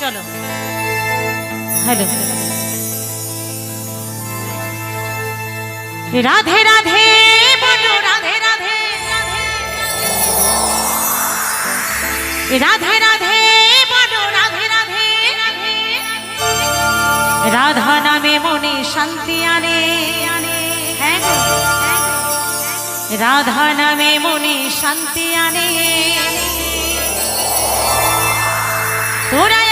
চলো। হ্যালো। রাধে রাধে, বলো, রাধে রাধে রাধে। রাধে বলো, রাধে রাধে, রাধা। নামে মনে শান্তি আনে। হ্যাঁ রাধা নামে মনে শান্তি আনে। তোরা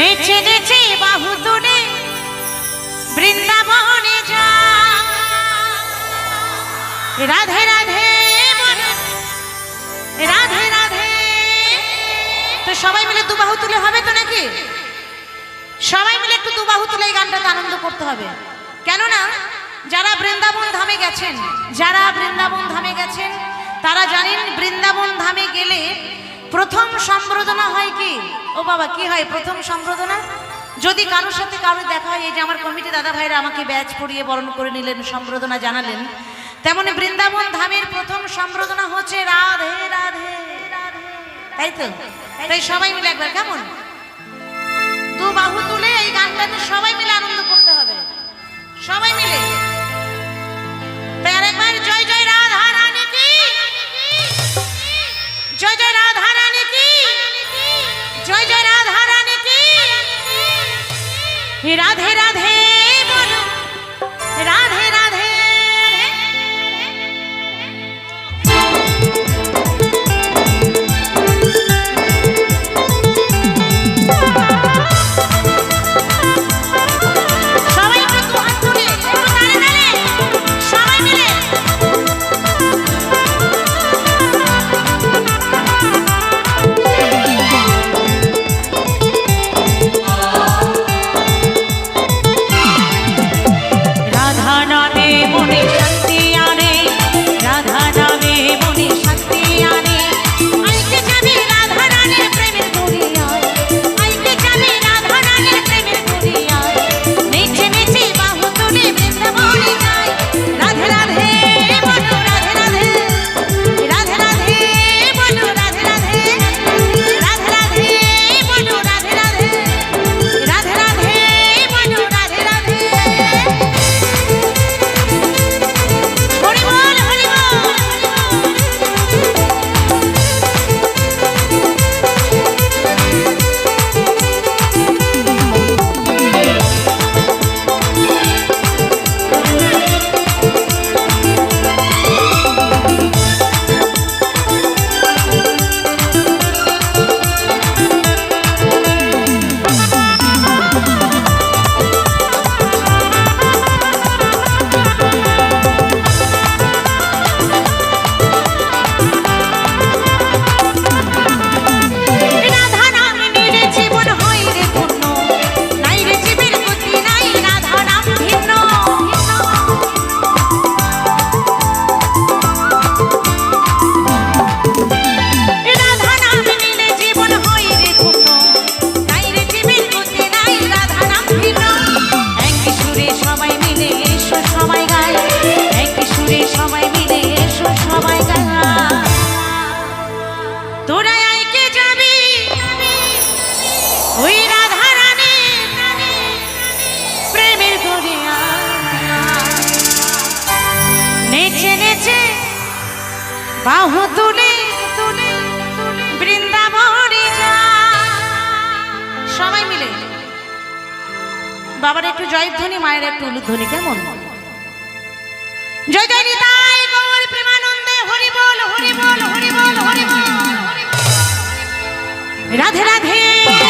নেচে নেচে বাহু তুলে বৃন্দাবনে যা। রাধে রাধে। রাধে রাধে। তো সবাই মিলে দু বাহু তুলে হবে তো নাকি? সবাই মিলে একটু দুবাহু তুলে এই গানটাতে আনন্দ করতে হবে। কেননা, যারা বৃন্দাবন ধামে গেছেন, যারা বৃন্দাবন ধামে গেছেন, তারা জানেন বৃন্দাবন ধামে গেলে প্রথম সম্বর্ধনা হয় কি? ও বাবা, কি হয় প্রথম সম্বর্ধনা যদি কারোর সাথে কারোর দেখা হয়, এই যে আমার কমিটি দাদা ভাইরা আমাকে ব্যাচ পরিয়ে বরণ করে নিলেন সম্বর্ধনা জানালেন, তেমনি বৃন্দাবন ধামের প্রথম সম্বর্ধনা হচ্ছে রাধে রাধে রাধে। তাই তো? তাই সবাই মিলে একবার, কেমন? দু বাহু তুলে এই গানটাতে সবাই মিলে আনন্দ করতে হে রাধে রাধে বলো সবাই মিলে। বাবার একটু জয়ধ্বনি, মায়ের একটু উলুধ্বনি, কেমন? জয় জয় নিতাই গৌর প্রেমানন্দে, হরি বল হরি বল হরি বল হরি বল। রাধে রাধে।